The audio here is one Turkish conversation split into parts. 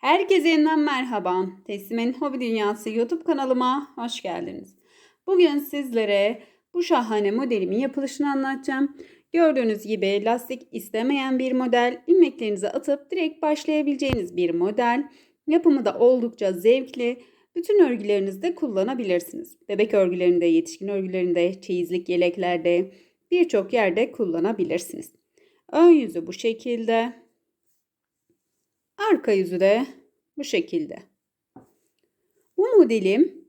Herkese yeniden merhaba. Teslimin Hobi Dünyası YouTube kanalıma hoş geldiniz. Bugün sizlere bu şahane modelimin yapılışını anlatacağım. Gördüğünüz gibi lastik istemeyen bir model. ilmeklerinizi atıp direkt başlayabileceğiniz bir model. Yapımı da oldukça zevkli. Bütün örgülerinizde kullanabilirsiniz. Bebek örgülerinde, yetişkin örgülerinde, çeyizlik yeleklerde birçok yerde kullanabilirsiniz. Ön yüzü bu şekilde. Arka yüzü de bu şekilde. Bu modelim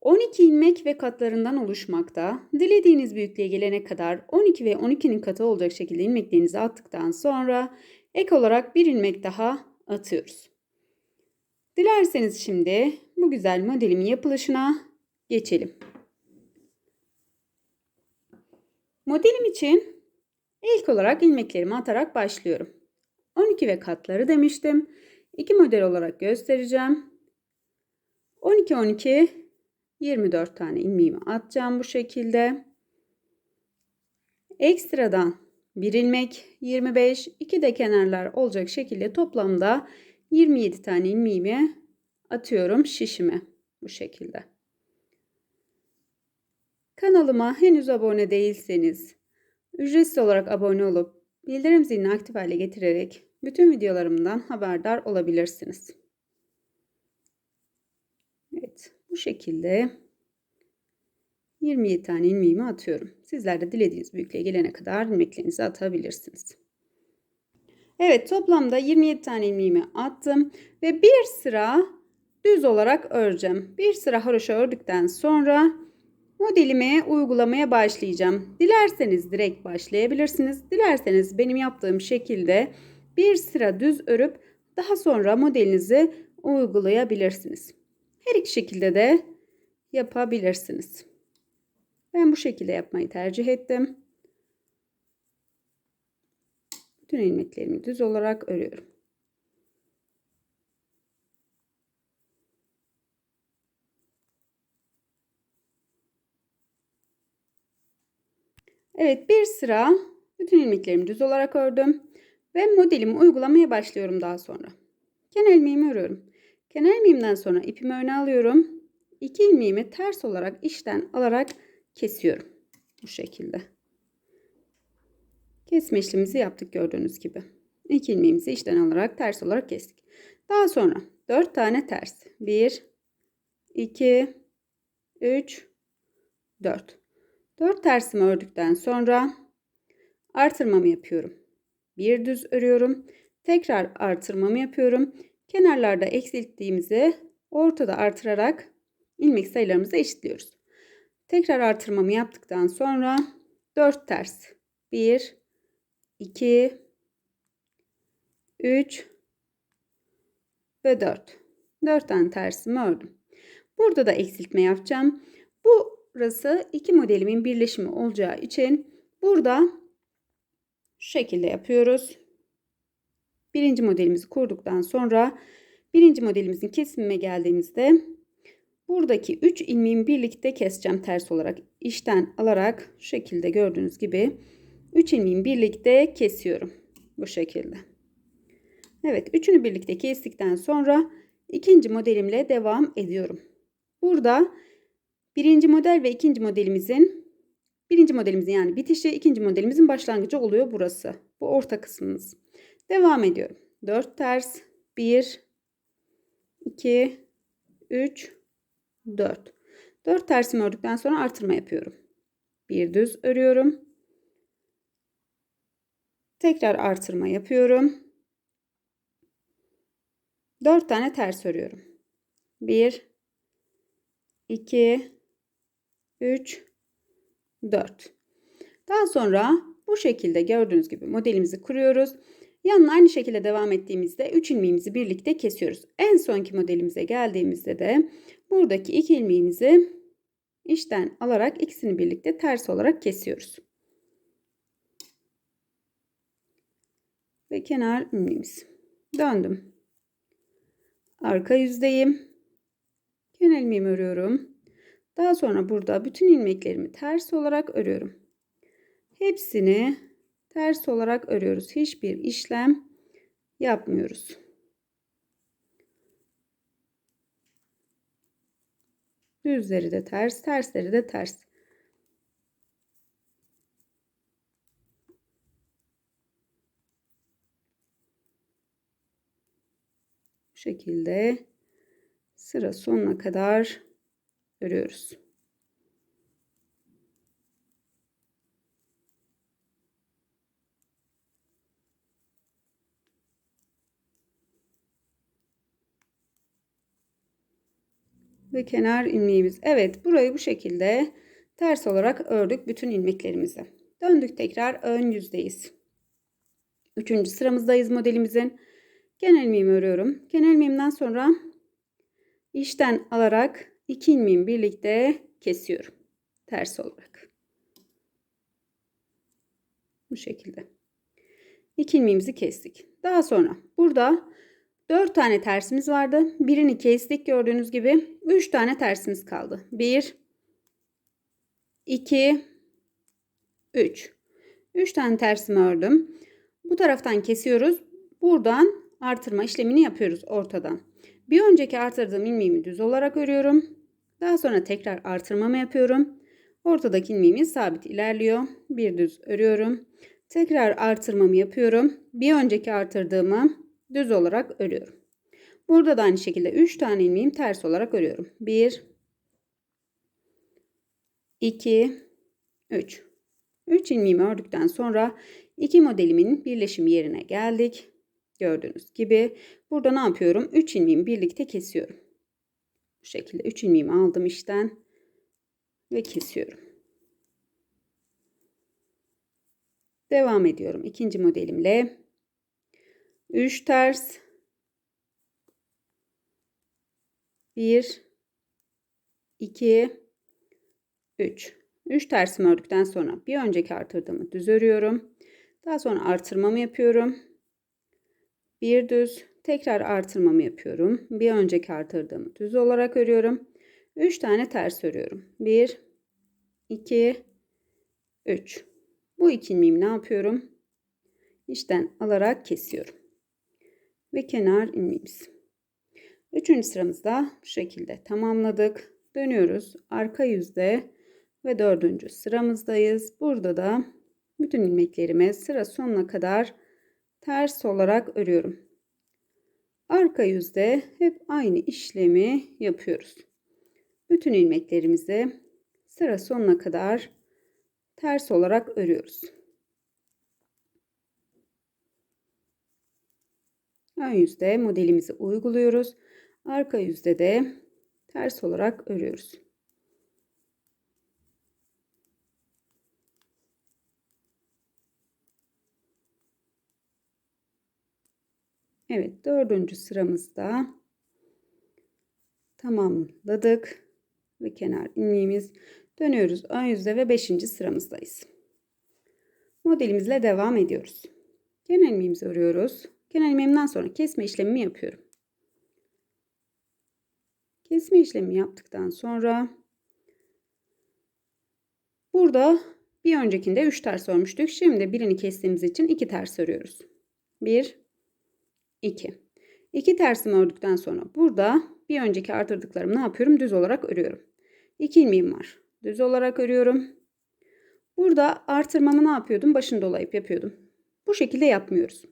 12 ilmek ve katlarından oluşmakta. Dilediğiniz büyüklüğe gelene kadar 12 ve 12'nin katı olacak şekilde ilmeklerinizi attıktan sonra ek olarak bir ilmek daha atıyoruz. Dilerseniz şimdi bu güzel modelimin yapılışına geçelim. Modelim için ilk olarak ilmeklerimi atarak başlıyorum. 12 ve katları demiştim. İki model olarak göstereceğim. 12 12 24 tane ilmeğimi atacağım bu şekilde. Ekstradan bir ilmek 25, iki de kenarlar olacak şekilde toplamda 27 tane ilmeğimi atıyorum şişime bu şekilde. Kanalıma henüz abone değilseniz ücretsiz olarak abone olup bildirim zilini aktif hale getirerek bütün videolarımdan haberdar olabilirsiniz. Evet bu şekilde 27 tane ilmeğimi atıyorum. Sizler de dilediğiniz büyüklüğe gelene kadar ilmeklerinizi atabilirsiniz. Evet toplamda 27 tane ilmeğimi attım ve bir sıra düz olarak öreceğim. Bir sıra haroşa ördükten sonra modelimi uygulamaya başlayacağım. Dilerseniz direkt başlayabilirsiniz. Dilerseniz benim yaptığım şekilde bir sıra düz örüp daha sonra modelinizi uygulayabilirsiniz. Her iki şekilde de yapabilirsiniz. Ben bu şekilde yapmayı tercih ettim. Bütün ilmeklerimi düz olarak örüyorum. Evet bir sıra bütün ilmeklerimi düz olarak ördüm. Ve modelimi uygulamaya başlıyorum daha sonra. Kenar ilmeğimi örüyorum. Kenar ilmeğimden sonra ipimi öne alıyorum. İki ilmeğimi ters olarak işten alarak kesiyorum. Bu şekilde. Kesme işlemimizi yaptık gördüğünüz gibi. İki ilmeğimizi işten alarak ters olarak kestik. Daha sonra 4 tane ters. 1 2 3 4. 4 tersimi ördükten sonra artırmamı yapıyorum bir düz örüyorum. Tekrar artırmamı yapıyorum. Kenarlarda eksilttiğimizi ortada artırarak ilmek sayılarımızı eşitliyoruz. Tekrar artırmamı yaptıktan sonra 4 ters. 1 2 3 ve 4. 4 tane tersimi ördüm. Burada da eksiltme yapacağım. Burası iki modelimin birleşimi olacağı için burada şu şekilde yapıyoruz. Birinci modelimizi kurduktan sonra birinci modelimizin kesimine geldiğimizde buradaki 3 ilmeğimi birlikte keseceğim ters olarak. işten alarak şu şekilde gördüğünüz gibi 3 ilmeğimi birlikte kesiyorum. Bu şekilde. Evet üçünü birlikte kestikten sonra ikinci modelimle devam ediyorum. Burada birinci model ve ikinci modelimizin Birinci modelimizin yani bitişi, ikinci modelimizin başlangıcı oluyor burası. Bu orta kısmımız. Devam ediyorum. 4 ters, 1, 2, 3, 4. 4 tersimi ördükten sonra artırma yapıyorum. Bir düz örüyorum. Tekrar artırma yapıyorum. 4 tane ters örüyorum. 1 2 3 4. Daha sonra bu şekilde gördüğünüz gibi modelimizi kuruyoruz. Yanına aynı şekilde devam ettiğimizde 3 ilmeğimizi birlikte kesiyoruz. En sonki modelimize geldiğimizde de buradaki 2 ilmeğimizi işten alarak ikisini birlikte ters olarak kesiyoruz. Ve kenar ilmeğimiz. Döndüm. Arka yüzdeyim. Kenar ilmeğimi örüyorum. Daha sonra burada bütün ilmeklerimi ters olarak örüyorum. Hepsini ters olarak örüyoruz. Hiçbir işlem yapmıyoruz. Düzleri de ters, tersleri de ters. Bu şekilde sıra sonuna kadar örüyoruz. ve kenar ilmeğimiz. Evet burayı bu şekilde ters olarak ördük bütün ilmeklerimizi. Döndük tekrar ön yüzdeyiz. Üçüncü sıramızdayız modelimizin. Kenar ilmeğimi örüyorum. Kenar ilmeğimden sonra işten alarak iki ilmeğimi birlikte kesiyorum. Ters olarak. Bu şekilde. İki ilmeğimizi kestik. Daha sonra burada 4 tane tersimiz vardı. Birini kestik gördüğünüz gibi. 3 tane tersimiz kaldı. 1 2 3 3 tane tersimi ördüm. Bu taraftan kesiyoruz. Buradan artırma işlemini yapıyoruz ortadan. Bir önceki artırdığım ilmeğimi düz olarak örüyorum. Daha sonra tekrar artırmamı yapıyorum. Ortadaki ilmeğimiz sabit ilerliyor. Bir düz örüyorum. Tekrar artırmamı yapıyorum. Bir önceki artırdığımı düz olarak örüyorum. Burada da aynı şekilde 3 tane ilmeğim ters olarak örüyorum. 1 2 3 3 ilmeğimi ördükten sonra iki modelimin birleşim yerine geldik. Gördüğünüz gibi burada ne yapıyorum? 3 ilmeğimi birlikte kesiyorum. Bu şekilde 3 ilmeğimi aldım işten ve kesiyorum. Devam ediyorum ikinci modelimle. 3 ters 1 2 3 3 tersimi ördükten sonra bir önceki artırdığımı düz örüyorum. Daha sonra artırmamı yapıyorum. Bir düz tekrar artırmamı yapıyorum. Bir önceki artırdığımı düz olarak örüyorum. 3 tane ters örüyorum. 1 2 3 Bu iki ilmeğimi ne yapıyorum? İşten alarak kesiyorum ve kenar ilmeğimiz. Üçüncü sıramızda bu şekilde tamamladık. Dönüyoruz arka yüzde ve dördüncü sıramızdayız. Burada da bütün ilmeklerimi sıra sonuna kadar ters olarak örüyorum. Arka yüzde hep aynı işlemi yapıyoruz. Bütün ilmeklerimizi sıra sonuna kadar ters olarak örüyoruz. Ön yüzde modelimizi uyguluyoruz. Arka yüzde de ters olarak örüyoruz. Evet dördüncü sıramızda tamamladık ve kenar ilmeğimiz dönüyoruz ön yüzde ve beşinci sıramızdayız. Modelimizle devam ediyoruz. Kenar ilmeğimizi örüyoruz. Kenar ilmeğimden sonra kesme işlemimi yapıyorum. Kesme işlemi yaptıktan sonra burada bir öncekinde 3 ters örmüştük. Şimdi birini kestiğimiz için 2 ters örüyoruz. 1 2 2 tersimi ördükten sonra burada bir önceki artırdıklarımı ne yapıyorum? Düz olarak örüyorum. 2 ilmeğim var. Düz olarak örüyorum. Burada artırmamı ne yapıyordum? Başını dolayıp yapıyordum. Bu şekilde yapmıyoruz.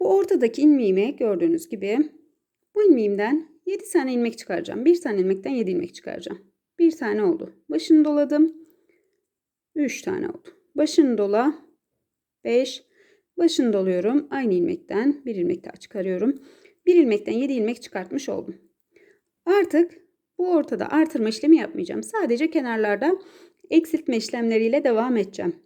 Bu ortadaki ilmeğime gördüğünüz gibi bu ilmeğimden 7 tane ilmek çıkaracağım. Bir tane ilmekten 7 ilmek çıkaracağım. Bir tane oldu. Başını doladım. 3 tane oldu. Başını dola. 5. Başını doluyorum. Aynı ilmekten bir ilmek daha çıkarıyorum. Bir ilmekten 7 ilmek çıkartmış oldum. Artık bu ortada artırma işlemi yapmayacağım. Sadece kenarlarda eksiltme işlemleriyle devam edeceğim.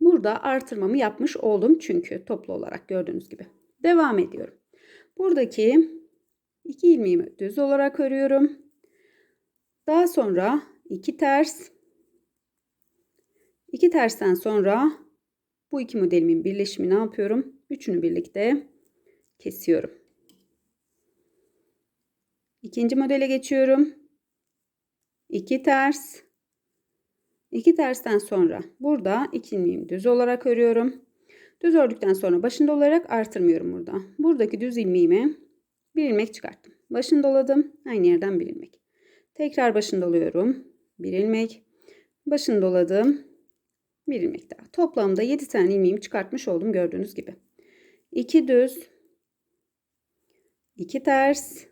Burada artırmamı yapmış oldum çünkü toplu olarak gördüğünüz gibi. Devam ediyorum. Buradaki iki ilmeğimi düz olarak örüyorum. Daha sonra iki ters. iki tersten sonra bu iki modelimin birleşimi ne yapıyorum? Üçünü birlikte kesiyorum. İkinci modele geçiyorum. İki ters. 2 tersten sonra burada ilmeğimi düz olarak örüyorum. Düz ördükten sonra başını dolayarak artırmıyorum burada. Buradaki düz ilmeğimi bir ilmek çıkarttım. Başını doladım. Aynı yerden bir ilmek. Tekrar başını doluyorum. Bir ilmek. Başını doladım. Bir ilmek daha. Toplamda 7 tane ilmeğimi çıkartmış oldum gördüğünüz gibi. 2 düz. 2 ters.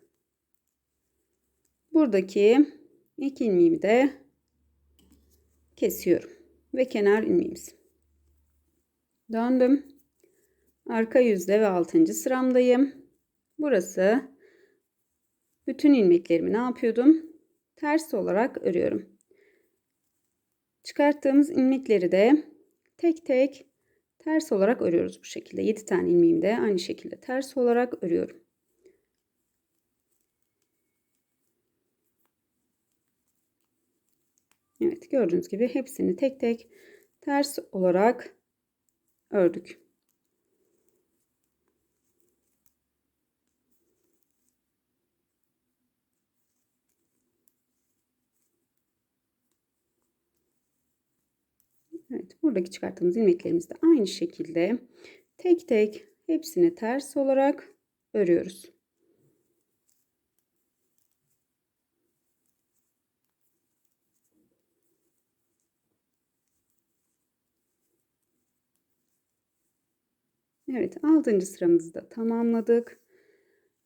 Buradaki iki ilmeğimi de kesiyorum. Ve kenar ilmeğimiz. Döndüm. Arka yüzde ve 6. sıramdayım. Burası bütün ilmeklerimi ne yapıyordum? Ters olarak örüyorum. Çıkarttığımız ilmekleri de tek tek ters olarak örüyoruz bu şekilde. 7 tane ilmeğimi de aynı şekilde ters olarak örüyorum. Evet gördüğünüz gibi hepsini tek tek ters olarak ördük. Evet buradaki çıkarttığımız ilmeklerimizi de aynı şekilde tek tek hepsini ters olarak örüyoruz. Evet 6. sıramızı da tamamladık.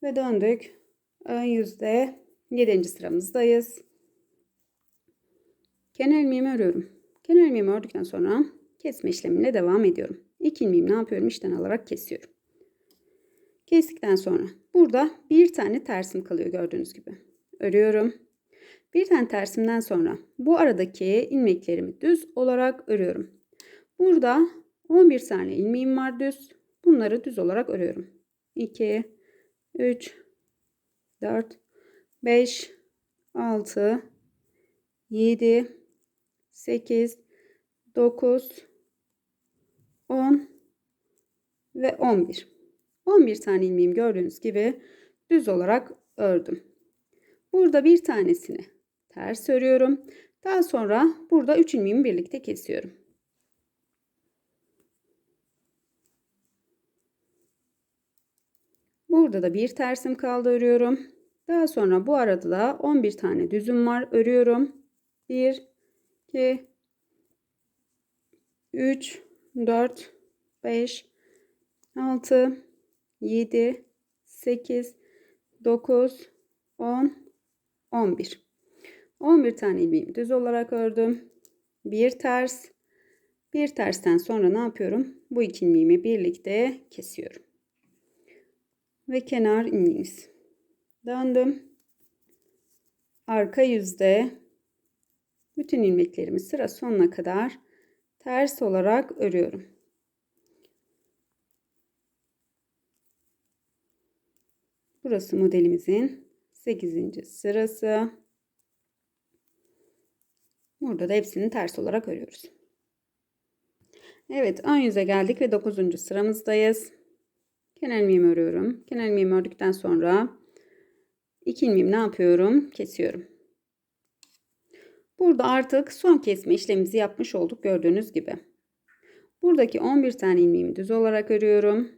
Ve döndük. Ön yüzde 7. sıramızdayız. Kenar ilmeğimi örüyorum. Kenar ilmeğimi ördükten sonra kesme işlemine devam ediyorum. İlk ilmeğimi ne yapıyorum? İşten alarak kesiyorum. Kestikten sonra burada bir tane tersim kalıyor gördüğünüz gibi. Örüyorum. Bir tane tersimden sonra bu aradaki ilmeklerimi düz olarak örüyorum. Burada 11 tane ilmeğim var düz. Bunları düz olarak örüyorum. 2, 3, 4, 5, 6, 7, 8, 9, 10 ve 11. 11 tane ilmeğim gördüğünüz gibi düz olarak ördüm. Burada bir tanesini ters örüyorum. Daha sonra burada 3 ilmeğimi birlikte kesiyorum. Burada da bir tersim kaldı örüyorum. Daha sonra bu arada da 11 tane düzüm var örüyorum. 1 2 3 4 5 6 7 8 9 10 11 11 tane ilmeğimi düz olarak ördüm. Bir ters bir tersten sonra ne yapıyorum? Bu iki ilmeğimi birlikte kesiyorum ve kenar ilmeğimiz. Döndüm. Arka yüzde bütün ilmeklerimi sıra sonuna kadar ters olarak örüyorum. Burası modelimizin 8. sırası. Burada da hepsini ters olarak örüyoruz. Evet ön yüze geldik ve 9. sıramızdayız. Kenar ilmeğimi örüyorum. Kenar ilmeğimi ördükten sonra iki ilmeğimi ne yapıyorum? Kesiyorum. Burada artık son kesme işlemimizi yapmış olduk gördüğünüz gibi. Buradaki 11 tane ilmeğimi düz olarak örüyorum.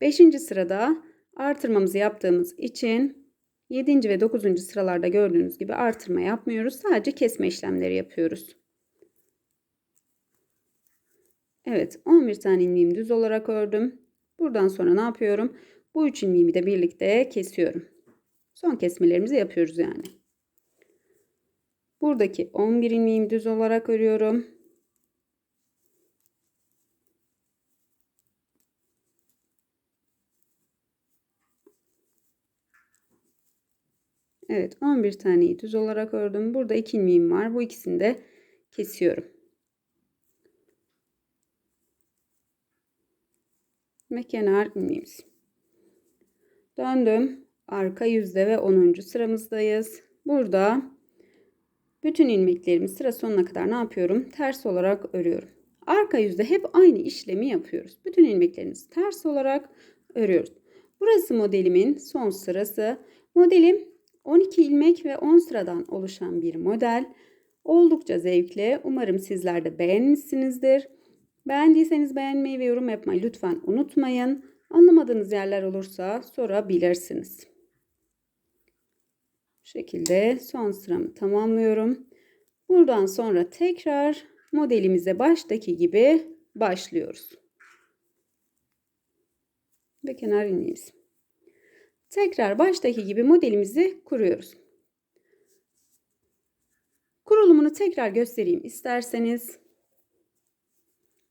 5. sırada artırmamızı yaptığımız için 7. ve 9. sıralarda gördüğünüz gibi artırma yapmıyoruz. Sadece kesme işlemleri yapıyoruz. Evet 11 tane ilmeğimi düz olarak ördüm. Buradan sonra ne yapıyorum? Bu 3 ilmeğimi de birlikte kesiyorum. Son kesmelerimizi yapıyoruz yani. Buradaki 11 ilmeğimi düz olarak örüyorum. Evet 11 taneyi düz olarak ördüm. Burada 2 ilmeğim var. Bu ikisini de kesiyorum. ve kenar ilmeğimiz. Döndüm. Arka yüzde ve 10. sıramızdayız. Burada bütün ilmeklerimi sıra sonuna kadar ne yapıyorum? Ters olarak örüyorum. Arka yüzde hep aynı işlemi yapıyoruz. Bütün ilmeklerimizi ters olarak örüyoruz. Burası modelimin son sırası. Modelim 12 ilmek ve 10 sıradan oluşan bir model. Oldukça zevkli. Umarım sizler de beğenmişsinizdir. Beğendiyseniz beğenmeyi ve yorum yapmayı lütfen unutmayın. Anlamadığınız yerler olursa sorabilirsiniz. Bu şekilde son sıramı tamamlıyorum. Buradan sonra tekrar modelimize baştaki gibi başlıyoruz. Ve kenar ilmeğimiz. Tekrar baştaki gibi modelimizi kuruyoruz. Kurulumunu tekrar göstereyim isterseniz.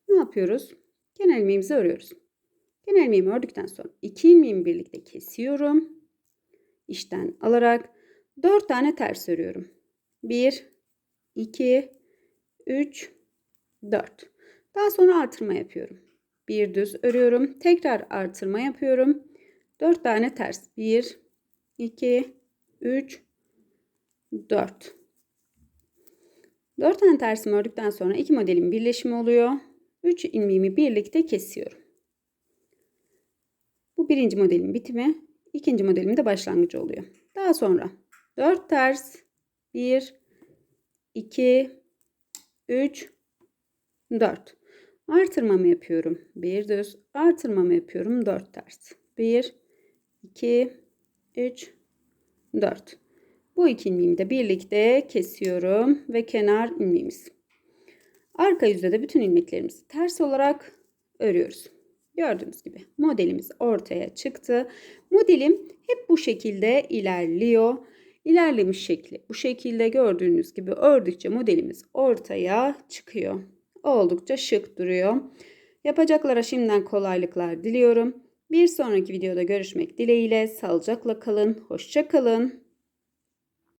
Ne yapıyoruz? Kenar ilmeğimizi örüyoruz. Kenar ilmeğimi ördükten sonra iki ilmeğimi birlikte kesiyorum. İşten alarak 4 tane ters örüyorum. 1 2 3 4. Daha sonra artırma yapıyorum. Bir düz örüyorum. Tekrar artırma yapıyorum. 4 tane ters. 1 2 3 4. 4 tane tersimi ördükten sonra iki modelin birleşimi oluyor. 3 ilmeğimi birlikte kesiyorum. Bu birinci modelin bitimi, ikinci modelimin de başlangıcı oluyor. Daha sonra 4 ters, 1, 2, 3, 4. Artırmamı yapıyorum. 1 düz, artırmamı yapıyorum. 4 ters. 1, 2, 3, 4. Bu iki ilmeğimi de birlikte kesiyorum ve kenar ilmeğimiz. Arka yüzde de bütün ilmeklerimizi ters olarak örüyoruz. Gördüğünüz gibi modelimiz ortaya çıktı. Modelim hep bu şekilde ilerliyor. İlerlemiş şekli bu şekilde gördüğünüz gibi ördükçe modelimiz ortaya çıkıyor. Oldukça şık duruyor. Yapacaklara şimdiden kolaylıklar diliyorum. Bir sonraki videoda görüşmek dileğiyle. Sağlıcakla kalın. Hoşça kalın.